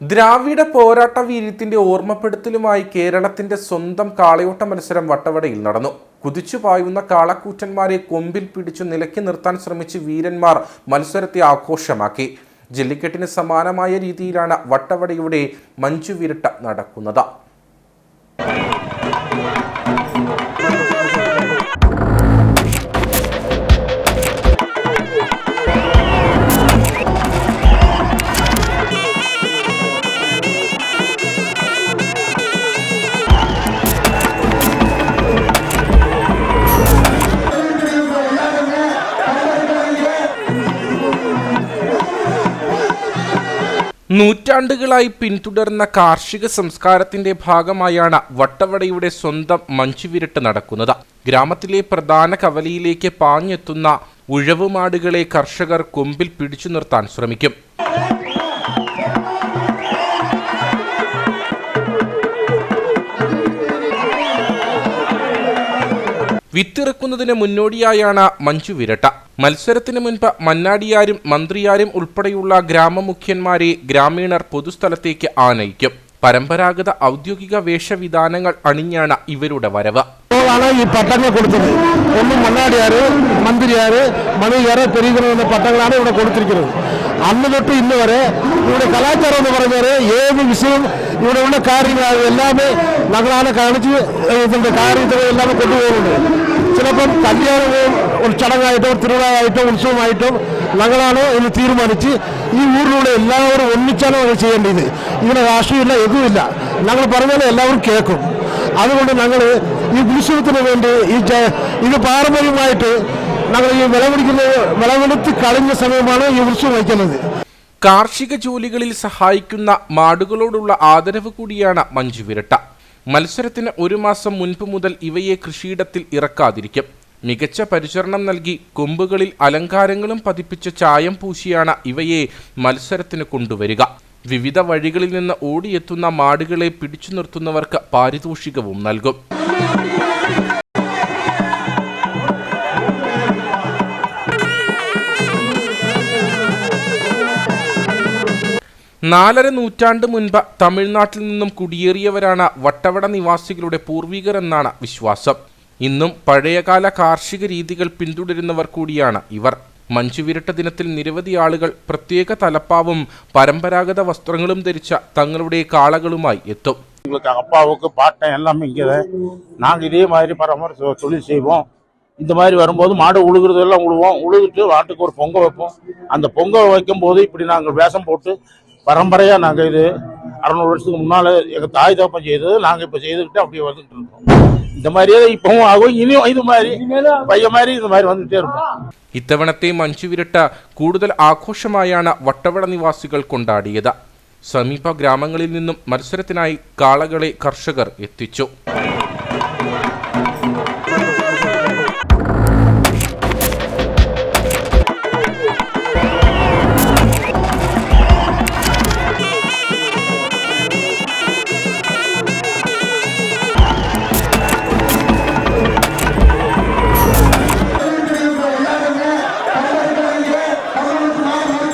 ദ്രാവിഡ പോരാട്ട വീര്യത്തിന്റെ ഓർമ്മപ്പെടുത്തലുമായി കേരളത്തിന്റെ സ്വന്തം കാളയോട്ട മത്സരം വട്ടവടയിൽ നടന്നു. കുതിച്ചു പായുന്ന കാളക്കൂറ്റന്മാരെ കൊമ്പിൽ പിടിച്ചു നിലക്കി നിർത്താൻ ശ്രമിച്ച് വീരന്മാർ മത്സരത്തെ ആഘോഷമാക്കി. ജല്ലിക്കെട്ടിന് സമാനമായ രീതിയിലാണ് വട്ടവടയുടെ മഞ്ചുവിരട്ട നടക്കുന്നത്. നൂറ്റാണ്ടുകളായി പിന്തുടർന്ന കാർഷിക സംസ്കാരത്തിന്റെ ഭാഗമായാണ് വട്ടവടയുടെ സ്വന്തം മഞ്ചുവിരട്ട് നടക്കുന്നത്. ഗ്രാമത്തിലെ പ്രധാന കവലയിലേക്ക് പാഞ്ഞെത്തുന്ന ഉഴവുമാടുകളെ കർഷകർ കൊമ്പിൽ പിടിച്ചു നിർത്താൻ ശ്രമിക്കും. വിത്തിറക്കുന്നതിന് മുന്നോടിയായാണ് മഞ്ജു വിരട്ട. മത്സരത്തിന് മുൻപ് മന്നാടിയാരും മന്ത്രിയാരും ഉൾപ്പെടെയുള്ള ഗ്രാമമുഖ്യന്മാരെ ഗ്രാമീണർ പൊതുസ്ഥലത്തേക്ക് ആനയിക്കും. പരമ്പരാഗത ഔദ്യോഗിക വേഷവിധാനങ്ങൾ അണിഞ്ഞാണ് ഇവരുടെ വരവ്. ഈ പട്ടങ്ങൾ കൊടുത്തത്. ഒന്ന് മണ്ണാടിയാറ് മന്ത്രിയാറ് മണിയാറ് പെരുകുന്നത് എന്ന പട്ടങ്ങളാണ് ഇവിടെ കൊടുത്തിരിക്കുന്നത്. അന്ന് തൊട്ട് ഇന്ന് വരെ ഇവിടെ കലാചാരം എന്ന് പറഞ്ഞാൽ ഏത് വിഷയം ഇവിടെ ഉള്ള കാര്യങ്ങൾ എല്ലാമേ ഞങ്ങളാണ് കാണിച്ച് ഇതിന്റെ കാര്യത്തിൽ എല്ലാം കൊണ്ടുപോകുന്നത് ചിലപ്പം കല്യാണവും ഒരു ചടങ്ങായിട്ടോ തിരുവിഴായിട്ടോ ഉത്സവമായിട്ടോ ഞങ്ങളാണ് ഇത് തീരുമാനിച്ച് ഈ ഊരിലൂടെ എല്ലാവരും ഒന്നിച്ചാണ് ചെയ്യേണ്ടത്. ഇതിന് രാഷ്ട്രീയമില്ല എതുമില്ല ഞങ്ങൾ പറഞ്ഞാൽ എല്ലാവരും കേൾക്കും. അതുകൊണ്ട് ഞങ്ങൾ ഈ ഉത്സവത്തിന് വേണ്ടി ഈ ഇത് പാരമ്പര്യമായിട്ട് ഞങ്ങൾ ഈ വിളവെടുക്കുന്നത് വിളവെടുത്ത് കളഞ്ഞ സമയമാണ് ഈ ഉത്സവം വയ്ക്കുന്നത്. കാർഷിക ജോലികളിൽ സഹായിക്കുന്ന മാടുകളോടുള്ള ആദരവ് കൂടിയാണ് മഞ്ജു വിരട്ട. മത്സരത്തിന് ഒരു മാസം മുൻപ് മുതൽ ഇവയെ കൃഷിയിടത്തിൽ ഇറക്കാതിരിക്കും. മികച്ച പരിചരണം നൽകി കൊമ്പുകളിൽ അലങ്കാരങ്ങളും പതിപ്പിച്ച ചായം പൂശിയാണ് ഇവയെ മത്സരത്തിന് കൊണ്ടുവരിക. വിവിധ വഴികളിൽ നിന്ന് ഓടിയെത്തുന്ന മാടുകളെ പിടിച്ചു നിർത്തുന്നവർക്ക് പാരിതോഷികവും നൽകും. നാലര നൂറ്റാണ്ട് മുൻപ് തമിഴ്നാട്ടിൽ നിന്നും കുടിയേറിയവരാണ് വട്ടവട നിവാസികളുടെ പൂർവികർ എന്നാണ് വിശ്വാസം. ഇന്നും പഴയകാല കാർഷിക രീതികൾ പിന്തുടരുന്നവർ കൂടിയാണ് ഇവർ. മഞ്ചുവിരട്ട ദിനത്തിൽ നിരവധി ആളുകൾ പ്രത്യേക തലപ്പാവും പരമ്പരാഗത വസ്ത്രങ്ങളും ധരിച്ച തങ്ങളുടെ കാളകളുമായി എത്തും எங்களுக்கு அப்பாவுக்கு பாட்டன் எல்லாமே இங்கே நாங்கள் இதே மாதிரி பராமரித்து தொழில் செய்வோம் இந்த மாதிரி வரும்போது மாடு உழுகுறது எல்லாம் உழுவோம் உழுதுட்டு வாட்டுக்கு ஒரு பொங்க வைப்போம் அந்த பொங்க வைக்கும் போது இப்படி நாங்கள் வேஷம் போட்டு பரம்பரையாக நாங்கள் இது அறநூறு வருஷத்துக்கு முன்னால் எங்கள் தாய் தகப்பன் செய்தது நாங்கள் இப்போ செய்துக்கிட்டு அப்படியே வந்துட்டு இருக்கோம் இந்த மாதிரியே இப்பவும் ஆகும் இனியும் இது மாதிரி பையன் மாதிரி இந்த மாதிரி வந்துட்டே இருப்போம் ഇത്തവണത്തെ മഞ്ചുവിരട്ട കൂടുതൽ ആഘോഷമായാണ് വട്ടവട നിവാസികൾ കൊണ്ടാടിയത് സമീപ ഗ്രാമങ്ങളിൽ നിന്നും മത്സരത്തിനായി കാളകളെ കർഷകർ എത്തിച്ചു